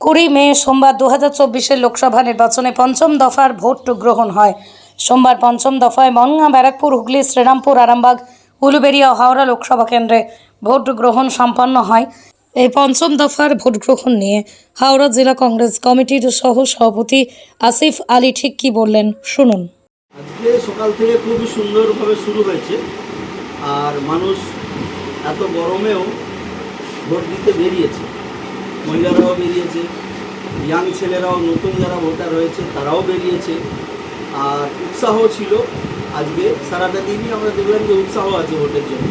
কুড়ি মে সোমবার দু হাজার চব্বিশের লোকসভা নির্বাচনে পঞ্চম দফার ভোট গ্রহণ হয়। সোমবার পঞ্চম দফায় মনগা ব্যারাকপুর, হুগলি, শ্রীরামপুর, আরামবাগ, উলুবেড়িয়া হাওড়া লোকসভা কেন্দ্রে ভোট গ্রহণ সম্পন্ন হয়। এই পঞ্চম দফার ভোট গ্রহণ নিয়ে হাওড়া জেলা কংগ্রেস কমিটির সহ সভাপতি আসিফ আলী ঠিক কি বললেন শুনুন। আজকে সকাল থেকে খুবই সুন্দরভাবে শুরু হয়েছে। আর মানুষ এত গরমেও ভোট দিতে বেরিয়েছে। মহিলারাও বেরিয়েছে ইয়াং ছেলেরাও নতুন যারা ভোটার রয়েছে তারাও বেরিয়েছে। আর উৎসাহ ছিল আজকে সারাটা দিনই আমরা দেখলাম যে উৎসাহ আছে ভোটের জন্য।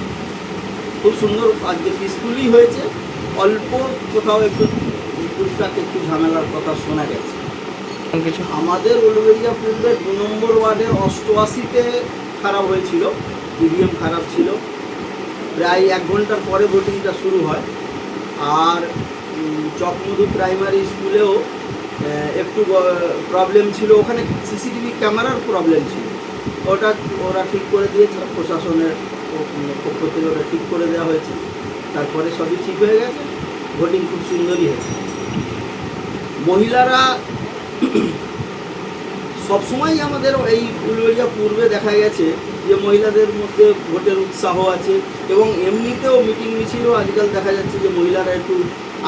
খুব সুন্দর আজকে পিসফুলি হয়েছে। অল্প কোথাও একটু টুকটাক একটু ঝামেলার কথা শোনা গেছে। আমাদের উলুবেড়িয়া পূর্বে দু নম্বর ওয়ার্ডের অষ্টআশিতে খারাপ হয়েছিল ইভিএম খারাপ ছিল। প্রায় এক ঘণ্টার পরে ভোটিংটা শুরু হয়। আর চকমধু প্রাইমারি স্কুলেও একটু প্রবলেম ছিল। ওখানে সিসিটিভি ক্যামেরার প্রবলেম ছিল। ওটা ওরা ঠিক করে দিয়েছে, প্রশাসনের পক্ষ থেকে ওটা ঠিক করে দেওয়া হয়েছে। তারপরে সবই ঠিক হয়ে গেছে। ভোটিং খুব সুন্দরই হয়েছে। মহিলারা সবসময়ই আমাদের এই উলুবেড়িয়া পূর্বে দেখা গেছে যে মহিলাদের মধ্যে ভোটের উৎসাহ আছে এবং এমনিতেও মিটিং মিছিলও আজকাল দেখা যাচ্ছে যে মহিলারা একটু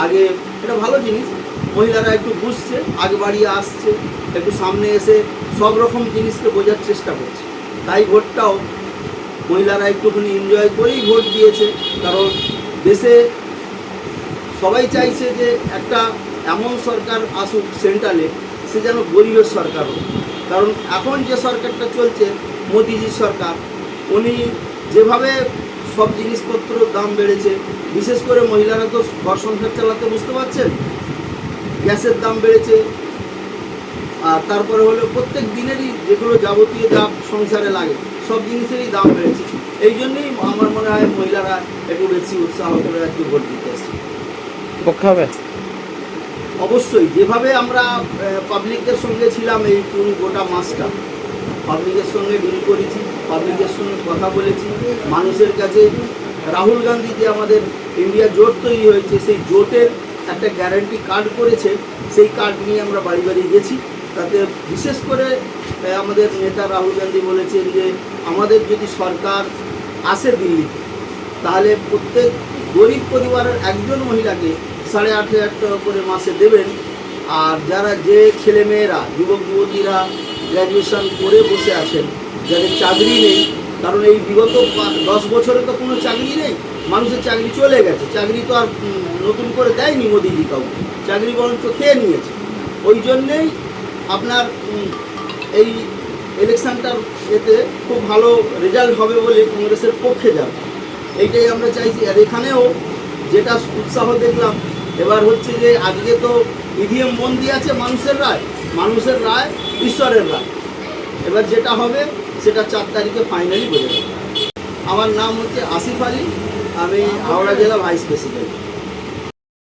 আগে এটা ভালো জিনিস। মহিলারা একটু বুঝছে, আগে বাড়িয়ে আসছে, একটু সামনে এসে সব রকম জিনিসকে বোঝার চেষ্টা করছে। তাই ভোটটাও মহিলারা একটুখানি এনজয় করেই ভোট দিয়েছে। কারণ দেশে সবাই চাইছে যে একটা এমন সরকার আসুক সেন্ট্রালে, সে যেন গরিবের সরকার হোক। কারণ এখন যে সরকারটা চলছে, মোদিজির সরকার, উনি যেভাবে সব জিনিসপত্রের দাম বেড়েছে। বিশেষ করে মহিলারা তো ঘর সংসার চালাতে বুঝতে পারছেন? গ্যাসের দাম বেড়েছে। আর তারপরে হলো প্রত্যেক দিনেরই যেগুলো যাবতীয় যা সংসারে লাগে সব জিনিসেরই দাম বেড়েছে। এই জন্যই আমার মনে হয় মহিলারা একটু বেশি উৎসাহ করে একটু ভোট দিতে হবে? অবশ্যই। যেভাবে আমরা পাবলিকের সঙ্গে ছিলাম এই পুরো গোটা মাসটা পাবলিকের সঙ্গে ডিল করেছি, পাবলিকের সঙ্গে কথা বলেছি। মানুষের কাছে রাহুল গান্ধী যে আমাদের ইন্ডিয়া জোট তৈরি হয়েছে, সেই জোটের একটা গ্যারান্টি কার্ড করেছে। সেই কার্ড নিয়ে আমরা বাড়ি বাড়ি গেছি। তাতে বিশেষ করে আমাদের নেতা রাহুল গান্ধী বলেছেন যে, আমাদের যদি সরকার আসে দিল্লিতে তাহলে প্রত্যেক গরিব পরিবারের একজন মহিলাকে সাড়ে আট হাজার টাকা করে মাসে দেবেন। আর যারা যে ছেলে মেয়েরা যুবক যুবতীরা গ্র্যাজুয়েশন করে বসে আছেন। যাদের চাকরি নেই, কারণ এই বিগত দশ বছরে তো কোনো চাকরি নেই, মানুষের চাকরি চলে গেছে। চাকরি তো আর নতুন করে দেয়নি মোদিজি কাউকে। চাকরি বরঞ্চ খেয়ে নিয়েছে। ওই জন্যেই আপনার এই ইলেকশনটার এতে খুব ভালো রেজাল্ট হবে বলে কংগ্রেসের পক্ষে যাবে। এইটাই আমরা চাইছি। আর এখানেও যেটা উৎসাহ দেখলাম, এবার হচ্ছে যে আজকে তো ইভিএম বন্দি আছে মানুষের রায়। মানুষের রায়, ঈশ্বরের রায়। এবার যেটা হবে, সেটা চার তারিখে ফাইনালি বোঝা আমার নাম হচ্ছে আসিফ আলী, আমি হাওড়া জেলা ভাইস প্রেসিডেন্ট